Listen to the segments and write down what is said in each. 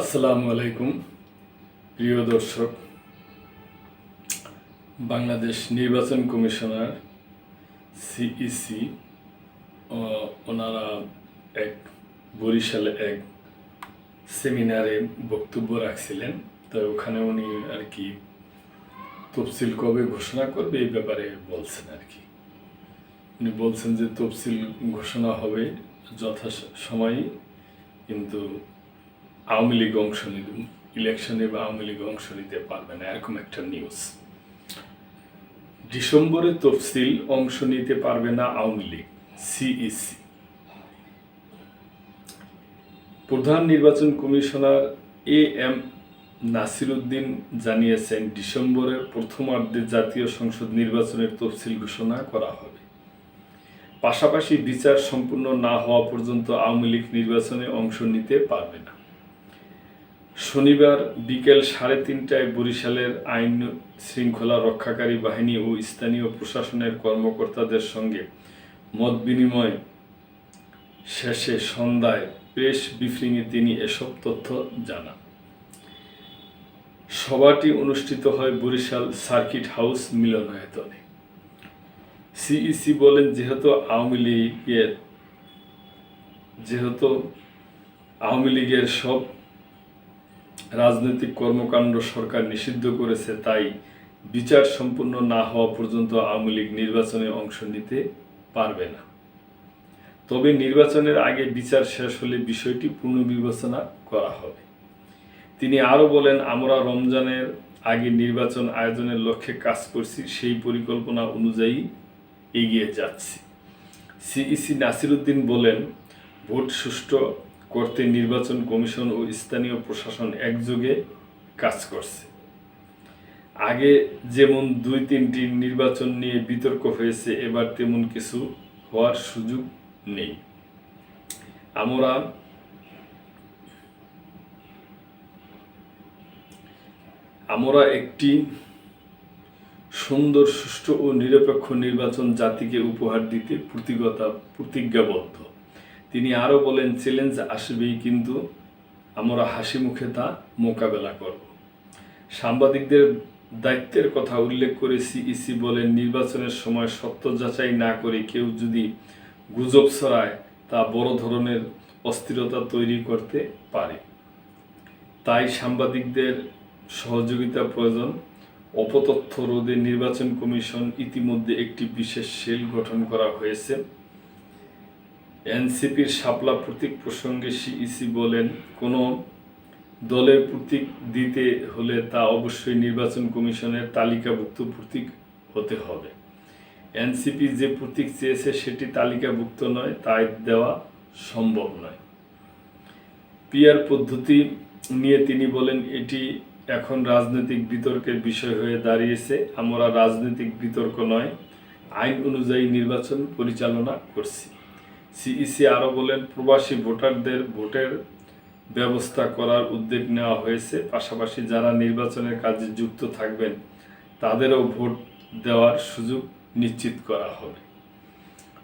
আসসালামু আলাইকুম, প্রিয় দর্শক। বাংলাদেশ নির্বাচন কমিশনার, সিইসি ওনারা এক বরিশালে এক সেমিনারে বক্তব্য রাখছিলেন। তো ওখানে উনি আর কি তফসিল কবে ঘোষণা করবে এই ব্যাপারে বলছেন আর কি। উনি বলছেন যে তফসিল ঘোষণা হবে যথা সময়ে কিন্তু আওয়ামী লীগ অংশ ইলেকশনে বা আওয়ামী লীগ অংশ নিতে পারবে না, এরকম একটা নিউজ ডিসেম্বরে তফসিল অংশ নিতে পারবে না আওয়ামী লীগ সিইসি প্রধান নির্বাচন কমিশনার এ এম নাসিরুদ্দিন জানিয়েছেন, ডিসেম্বরের প্রথমার্ধে জাতীয় সংসদ নির্বাচনের তফসিল ঘোষণা করা হবে। পাশাপাশি বিচার সম্পূর্ণ না হওয়া পর্যন্ত আওয়ামী লীগ নির্বাচনে অংশ নিতে পারবে না। শনিবার বিকেল সাড়ে তিনটায় বরিশালের আইন শৃঙ্খলা রক্ষাকারী বাহিনী ও স্থানীয় প্রশাসনের কর্মকর্তাদের সঙ্গে মত বিনিময় শেষে সন্ধ্যায় প্রেস ব্রিফিংয়ে তিনি এসব তথ্য জানান। সভাটি অনুষ্ঠিত হয় বরিশাল সার্কিট হাউস মিলনায়তনে। সিইসি বলেন, যেহেতু আওয়ামী লীগের, যেহেতু আওয়ামী লীগের সব রাজনৈতিক কর্মকাণ্ড সরকার নিষিদ্ধ করেছে, তাই বিচার সম্পূর্ণ না হওয়া পর্যন্ত আওয়ামী লীগ নির্বাচনে অংশ নিতে পারবে না। তবে নির্বাচনের আগে বিচার শেষ হলে বিষয়টি পুনর্বিবেচনা করা হবে। তিনি আরও বলেন, আমরা রমজানের আগে নির্বাচন আয়োজনের লক্ষ্যে কাজ করছি, সেই পরিকল্পনা অনুযায়ী এগিয়ে যাচ্ছি। সিইসি নাসিরুদ্দিন বলেন, ভোট সুষ্ঠু করতে নির্বাচন কমিশন ও স্থানীয় প্রশাসন একযোগে কাজ করছে। আগে যেমন দুই তিনটি নির্বাচন নিয়ে বিতর্ক হয়েছে, এবার তেমন কিছু হওয়ার সুযোগ নেই। আমরা আমরা একটি সুন্দর, সুষ্ঠু ও নিরপেক্ষ নির্বাচন জাতিকে উপহার দিতে প্রতিগতা প্রতিজ্ঞাবদ্ধ। তিনি আরও বলেন চ্যালেঞ্জ আসবেই কিন্তু আমরা হাসি মুখে তা মোকাবেলা করব। সাংবাদিকদের দায়িত্বের কথা উল্লেখ করে সিইসি বলেন, নির্বাচনের সময় সত্য যাচাই না করে কেউ যদি গুজব ছড়ায়, তা বড় ধরনের অস্থিরতা তৈরি করতে পারে। তাই সাংবাদিকদের সহযোগিতা প্রয়োজন। অপতথ্য রোধে নির্বাচন কমিশন ইতিমধ্যে একটি বিশেষ সেল গঠন করা হয়েছে। এনসিপির শাপলা প্রতীক প্রসঙ্গে সিইসি বলেন, কোনো দলের প্রতীক দিতে হলে তা অবশ্যই নির্বাচন কমিশনের তালিকাভুক্ত প্রতীক হতে হবে। এনসিপি যে প্রতীক চেয়েছে সেটি তালিকাভুক্ত নয়, তাই দেওয়া সম্ভব নয়। পিয়ার পদ্ধতি নিয়ে তিনি বলেন, এটি এখন রাজনৈতিক বিতর্কের বিষয় হয়ে দাঁড়িয়েছে, আমরা রাজনৈতিক বিতর্ক নয়, আইন অনুযায়ী নির্বাচন পরিচালনা করছি। সিইসি আরও বলেন, প্রবাসী ভোটারদের ভোটের ব্যবস্থা করার উদ্যোগ নেওয়া হয়েছে। পাশাপাশি যারা নির্বাচনের কাজে যুক্ত থাকবেন, তাদেরও ভোট দেওয়ার সুযোগ নিশ্চিত করা হবে।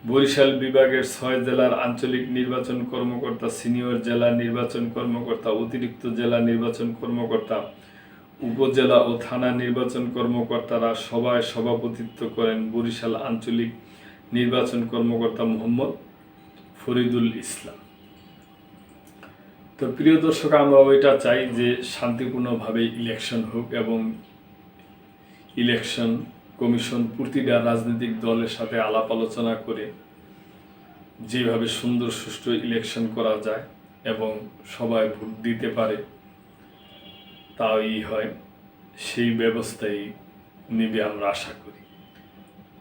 বরিশাল বিভাগের ছয় জেলার আঞ্চলিক নির্বাচন কর্মকর্তা, সিনিয়র জেলা নির্বাচন কর্মকর্তা, অতিরিক্ত জেলা নির্বাচন কর্মকর্তা, উপজেলা ও থানা নির্বাচন কর্মকর্তারা সভায় সভাপতিত্ব করেন বরিশাল আঞ্চলিক নির্বাচন কর্মকর্তা মোহাম্মদ ফরিদুল ইসলাম। তো প্রিয় দর্শক আমরা ওইটা চাই যে শান্তিপূর্ণভাবে ইলেকশন হোক এবং ইলেকশন কমিশন প্রতিটা রাজনৈতিক দলের সাথে আলাপ আলোচনা করে যেভাবে সুন্দর সুষ্ঠু ইলেকশন করা যায় এবং সবাই ভোট দিতে পারে তাই হয়, সেই ব্যবস্থাই নেবে আমরা আশা করি।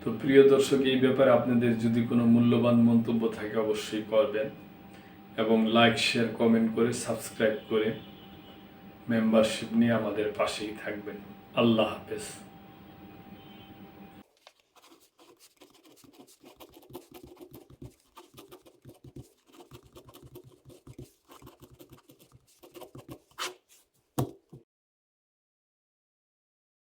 তো প্রিয় দর্শক, এই ব্যাপারে আপনাদের যদি কোনো মূল্যবান মন্তব্য থাকে অবশ্যই করবেন এবং লাইক শেয়ার কমেন্ট করে সাবস্ক্রাইব করে মেম্বারশিপ নিয়ে আমাদের পাশেই থাকবেন। আল্লাহ হাফেজ।